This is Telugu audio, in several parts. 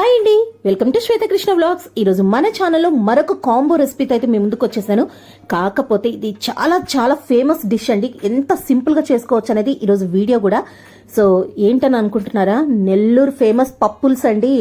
హాయ్ అండి. Welcome to Shwetakrishna vlogs. ఈరోజు మన ఛానల్లో మరొక కాంబో రెసిపీతో అయితే మేము ముందుకు వచ్చేసాను. కాకపోతే ఇది చాలా చాలా ఫేమస్ డిష్ అండి. ఎంత సింపుల్గా చేసుకోవచ్చు అనేది ఈరోజు వీడియో కూడా. సో ఏంటని అనుకుంటున్నారా? నెల్లూరు ఫేమస్ పప్పుల్స్ అండి.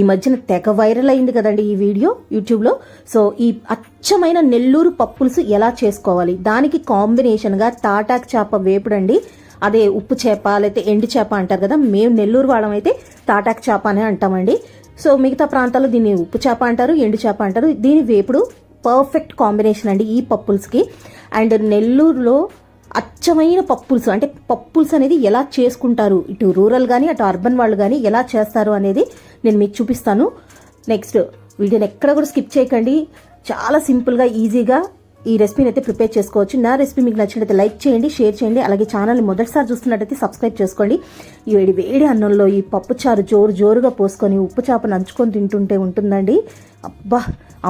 ఈ మధ్యన తెగ వైరల్ అయింది కదండి ఈ వీడియో యూట్యూబ్లో. సో ఈ అచ్చమైన నెల్లూరు పప్పుల్స్ ఎలా చేసుకోవాలి? దానికి కాంబినేషన్గా తాటాక్ చేప వేపుడండి అదే ఉప్పు చేప లేకపోతే ఎండు చేప అంటారు కదా. మేము నెల్లూరు వాళ్ళం అయితే తాటాక్ చేప అనే అంటామండి. సో మిగతా ప్రాంతాల్లో దీన్ని ఉప్పు చేప అంటారు ఎండు చేప అంటారు. దీని వేపుడు పర్ఫెక్ట్ కాంబినేషన్ అండి ఈ పప్పుల్స్కి. అండ్ నెల్లూరులో అచ్చమైన పప్పుల్స్ అంటే పప్పుల్స్ అనేది ఎలా చేసుకుంటారు? ఇటు రూరల్ కానీ అటు అర్బన్ వాళ్ళు కానీ ఎలా చేస్తారు అనేది నేను మీకు చూపిస్తాను. నెక్స్ట్ వీడియోని ఎక్కడ కూడా స్కిప్ చేయకండి. చాలా సింపుల్గా ఈజీగా ఈ రెసిపీని అయితే ప్రిపేర్ చేసుకోవచ్చు. నా రెసిపీ మీకు నచ్చినట్లయితే లైక్ చేయండి షేర్ చేయండి అలాగే ఛానల్ని మొదటిసారి చూస్తున్నట్టయితే సబ్స్క్రైబ్ చేసుకోండి. ఈ వేడి వేడి అన్నంలో ఈ పప్పు చారు జోరు జోరుగా పోసుకొని ఉప్పు చేపను నంచుకొని తింటుంటే ఉంటుందండి. అబ్బా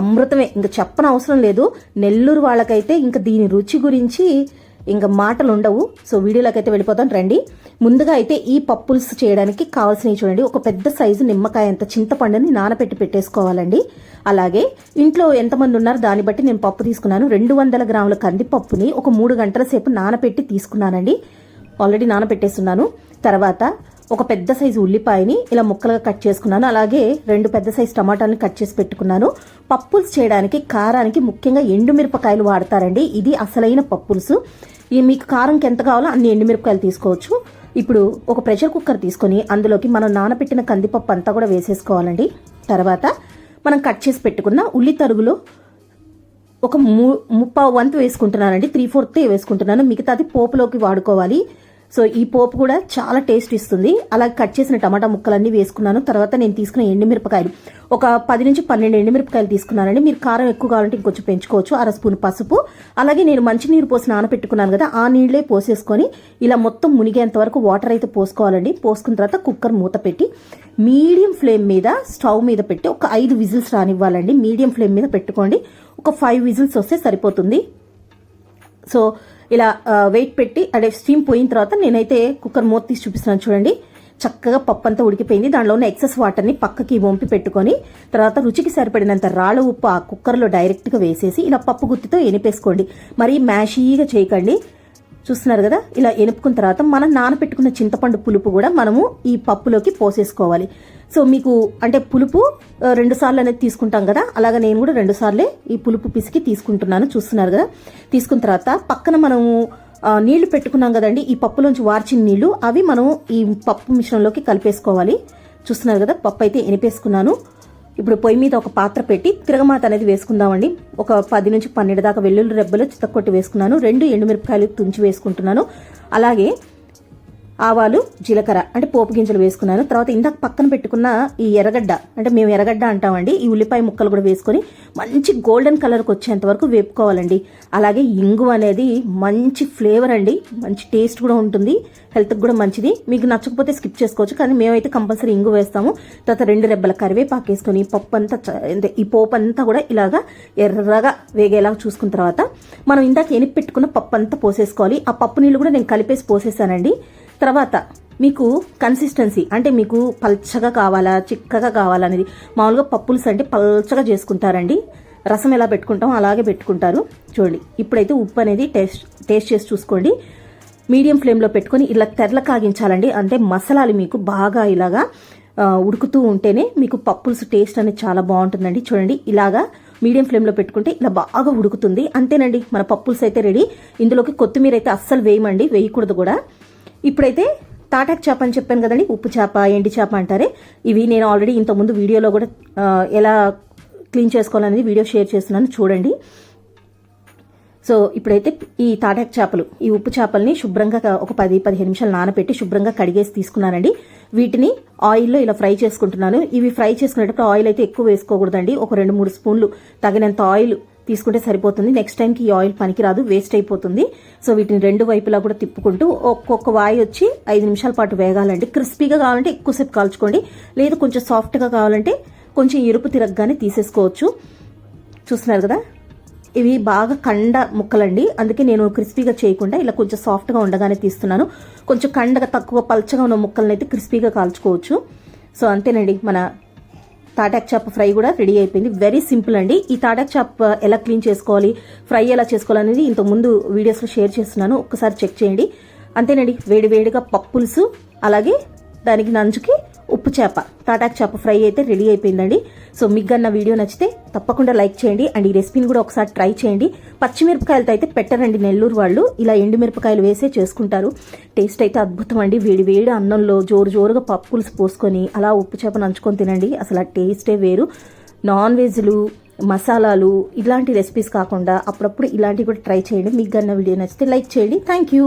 అమృతమే. ఇంకా చెప్పన అవసరం లేదు. నెల్లూరు వాళ్ళకైతే ఇంకా దీని రుచి గురించి ఇంకా మాటలు ఉండవు. సో వీడియోలోకి అయితే వెళ్ళిపోతాం. రండి. ముందుగా అయితే ఈ పప్పుల్స్ చేయడానికి కావాల్సినవి చూడండి. ఒక పెద్ద సైజు నిమ్మకాయ అంత చింతపండుని నానబెట్టి పెట్టేసుకోవాలండి. అలాగే ఇంట్లో ఎంతమంది ఉన్నారో దాన్ని బట్టి నేను పప్పు తీసుకున్నాను. రెండు వందల గ్రాముల కందిపప్పుని ఒక మూడు గంటల సేపు నానబెట్టి తీసుకున్నానండి. ఆల్రెడీ నానబెట్టేస్తున్నాను. తర్వాత ఒక పెద్ద సైజు ఉల్లిపాయని ఇలా ముక్కలుగా కట్ చేసుకున్నాను. అలాగే రెండు పెద్ద సైజు టమాటాలను కట్ చేసి పెట్టుకున్నాను. పప్పుల్స్ చేయడానికి కారానికి ముఖ్యంగా ఎండుమిరపకాయలు వాడతారండి. ఇది అసలైన పప్పులుసు. ఈ మీకు కారంకి ఎంత కావాలో అన్ని ఎండుమిరపకాయలు తీసుకోవచ్చు. ఇప్పుడు ఒక ప్రెషర్ కుక్కర్ తీసుకొని అందులోకి మనం నానబెట్టిన కందిపప్పు అంతా కూడా వేసేసుకోవాలండి. తర్వాత మనం కట్ చేసి పెట్టుకున్న ఉల్లి తరుగులో ఒక ము ముప్పావు వంతు వేసుకుంటున్నానండి. త్రీ ఫోర్త్ వేసుకుంటున్నాను. మిగతాది పోపులోకి వాడుకోవాలి. సో ఈ పోపు కూడా చాలా టేస్ట్ ఇస్తుంది. అలాగే కట్ చేసిన టమాటా ముక్కలన్నీ వేసుకున్నాను. తర్వాత నేను తీసుకున్న ఎండుమిరపకాయలు. ఒక పది నుంచి పన్నెండు ఎండుమిరపకాయలు తీసుకున్నానండి. మీరు కారం ఎక్కువ కావాలంటే ఇంకొంచెం పెంచుకోవచ్చు. అర స్పూన్ పసుపు. అలాగే నేను మంచినీరు పోసి నానపెట్టుకున్నాను కదా ఆ నీళ్ళే పోసేసుకొని ఇలా మొత్తం మునిగేంత వరకు వాటర్ అయితే పోసుకోవాలండి. పోసుకున్న తర్వాత కుక్కర్ మూత పెట్టి మీడియం ఫ్లేమ్ మీద స్టవ్ మీద పెట్టి ఒక ఐదు విజిల్స్ రానివ్వాలండి. మీడియం ఫ్లేమ్ మీద పెట్టుకోండి. ఒక ఫైవ్ విజిల్స్ వస్తే సరిపోతుంది. సో ఇలా వెయిట్ పెట్టి అదే స్టీమ్ పోయిన తర్వాత నేనైతే కుక్కర్ మూత తీసి చూపిస్తున్నాను చూడండి. చక్కగా పప్పు అంతా ఉడికిపోయింది. దానిలో ఉన్న ఎక్సెస్ వాటర్ని పక్కకి వంపి పెట్టుకొని తర్వాత రుచికి సరిపడినంత రాళ్ళ ఉప్పు ఆ కుక్కర్లో డైరెక్ట్గా వేసేసి ఇలా పప్పు గుత్తితో ఎనిపేసుకోండి. మరీ మ్యాషీగా చేయకండి. చూస్తున్నారు కదా? ఇలా ఎనుపుకున్న తర్వాత మనం నానపెట్టుకున్న చింతపండు పులుపు కూడా మనము ఈ పప్పులోకి పోసేసుకోవాలి. సో మీకు అంటే పులుపు రెండు సార్లు అనేది తీసుకుంటాం కదా? అలాగే నేను కూడా రెండు సార్లే ఈ పులుపు పిసికి తీసుకుంటున్నాను చూస్తున్నారు కదా? తీసుకున్న తర్వాత పక్కన మనము నీళ్ళు పెట్టుకున్నాం కదండి? ఈ పప్పులోంచి వార్చిన నీళ్ళు అవి మనం ఈ పప్పు మిశ్రంలోకి కలిపేసుకోవాలి. చూస్తున్నారు కదా? పప్పు అయితే ఎనిపేసుకున్నాను. ఇప్పుడు పొయ్యి మీద ఒక పాత్ర పెట్టి తిరగమాత అనేది వేసుకుందామండి. ఒక పది నుంచి పన్నెండు దాకా వెల్లుల్లి రెబ్బలు చిత్తకొట్టి వేసుకున్నాను. రెండు ఎండుమిరపకాయలు తుంచి వేసుకుంటున్నాను. అలాగే ఆవాలు జీలకర్ర అంటే పోపు గింజలు వేసుకున్నాను. తర్వాత ఇందాక పక్కన పెట్టుకున్న ఈ ఎర్రగడ్డ అంటే మేము ఎర్రగడ్డ అంటామండి. ఈ ఉల్లిపాయ ముక్కలు కూడా వేసుకొని మంచి గోల్డెన్ కలర్కి వచ్చేంత వరకు వేపుకోవాలండి. అలాగే ఇంగు అనేది మంచి ఫ్లేవర్ అండి. మంచి టేస్ట్ కూడా ఉంటుంది. హెల్త్కి కూడా మంచిది. మీకు నచ్చకపోతే స్కిప్ చేసుకోవచ్చు. కానీ మేమైతే కంపల్సరీ ఇంగు వేస్తాము. తర్వాత రెండు రెబ్బల కరివేపాకు వేసుకొని పప్పు అంతా ఈ పోపు అంతా కూడా ఇలాగా ఎర్రగా వేగేలాగా చూసుకున్న తర్వాత మనం ఇందాక ఎనిపి పెట్టుకున్న పప్పు అంతా పోసేసుకోవాలి. ఆ పప్పు నీళ్ళు కూడా నేను కలిపేసి పోసేసానండి. తర్వాత మీకు కన్సిస్టెన్సీ అంటే మీకు పల్చగా కావాలా చిక్కగా కావాలా అనేది మామూలుగా పప్పుల్స్ అంటే పల్చగా చేసుకుంటారండి. రసం ఎలా పెట్టుకుంటాం అలాగే పెట్టుకుంటారు. చూడండి ఇప్పుడైతే ఉప్పు అనేది టేస్ట్ టేస్ట్ చేసి చూసుకోండి. మీడియం ఫ్లేమ్లో పెట్టుకొని ఇలా తెరల కాగించాలండి. అంటే మసాలాలు మీకు బాగా ఇలాగా ఉడుకుతూ ఉంటేనే మీకు పప్పుల్స్ టేస్ట్ అనేది చాలా బాగుంటుందండి. చూడండి ఇలాగా మీడియం ఫ్లేమ్లో పెట్టుకుంటే ఇలా బాగా ఉడుకుతుంది. అంతేనండి మన పప్పుల్స్ అయితే రెడీ. ఇందులోకి కొత్తిమీర అయితే అస్సలు వేయమండి వేయకూడదు కూడా. ఇప్పుడైతే తాటాక్ చేప అని చెప్పాను కదండి ఉప్పు చేప ఎండి చేప అంటారే. ఇవి నేను ఆల్రెడీ ఇంతకుముందు వీడియోలో కూడా ఎలా క్లీన్ చేసుకోవాలనేది వీడియో షేర్ చేస్తున్నాను చూడండి. సో ఇప్పుడైతే ఈ తాటాక్ చేపలు ఈ ఉప్పు చేపల్ని శుభ్రంగా ఒక పది పదిహేను నిమిషాలు నానబెట్టి శుభ్రంగా కడిగేసి తీసుకున్నానండి. వీటిని ఆయిల్లో ఇలా ఫ్రై చేసుకుంటున్నాను. ఇవి ఫ్రై చేసుకునేటప్పుడు ఆయిల్ అయితే ఎక్కువ వేసుకోకూడదండి. ఒక రెండు మూడు స్పూన్లు తగినంత ఆయిల్ తీసుకుంటే సరిపోతుంది. నెక్స్ట్ టైంకి ఈ ఆయిల్ పనికిరాదు వేస్ట్ అయిపోతుంది. సో వీటిని రెండు వైపులా కూడా తిప్పుకుంటూ ఒక్కొక్క వాయి వచ్చి ఐదు నిమిషాల పాటు వేగాలండి. క్రిస్పీగా కావాలంటే ఎక్కువసేపు కాల్చుకోండి. లేదు కొంచెం సాఫ్ట్గా కావాలంటే కొంచెం ఎరుపు తిరగగానే తీసేసుకోవచ్చు. చూస్తున్నారు కదా? ఇవి బాగా కండ ముక్కలండి. అందుకే నేను క్రిస్పీగా చేయకుండా ఇలా కొంచెం సాఫ్ట్గా ఉండగానే తీస్తున్నాను. కొంచెం కండగా తక్కువ పల్చగా ఉన్న ముక్కలను అయితే క్రిస్పీగా కాల్చుకోవచ్చు. సో అంతేనండి మన తాటాక్ చాప్ ఫ్రై కూడా రెడీ అయిపోయింది. వెరీ సింపుల్ అండి. ఈ తాటాక్ చాప్ ఎలా క్లీన్ చేసుకోవాలి ఫ్రై ఎలా చేసుకోవాలి అనేది ఇంత ముందు వీడియోస్లో షేర్ చేస్తున్నాను. ఒకసారి చెక్ చేయండి. అంతేనండి. వేడి వేడిగా పప్పులుసు అలాగే దానికి నంచుకి ఉప్పు చేప తాటాక్ చేప ఫ్రై అయితే రెడీ అయిపోయిందండి. సో మీకు అన్న వీడియో నచ్చితే తప్పకుండా లైక్ చేయండి. అండ్ ఈ రెసిపీని కూడా ఒకసారి ట్రై చేయండి. పచ్చిమిరపకాయలతో అయితే పెట్టరండి నెల్లూరు వాళ్ళు. ఇలా ఎండుమిరపకాయలు వేసే చేసుకుంటారు. టేస్ట్ అయితే అద్భుతం అండి. వేడి వేడి అన్నంలో జోరు జోరుగా పప్పు పులుసు పోసుకొని అలా ఉప్పు చేప నంచుకొని తినండి. అసలు ఆ టేస్టే వేరు. నాన్ వెజ్లు మసాలాలు ఇలాంటి రెసిపీస్ కాకుండా అప్పుడప్పుడు ఇలాంటివి కూడా ట్రై చేయండి. మీకు అన్న వీడియో నచ్చితే లైక్ చేయండి. Thank you.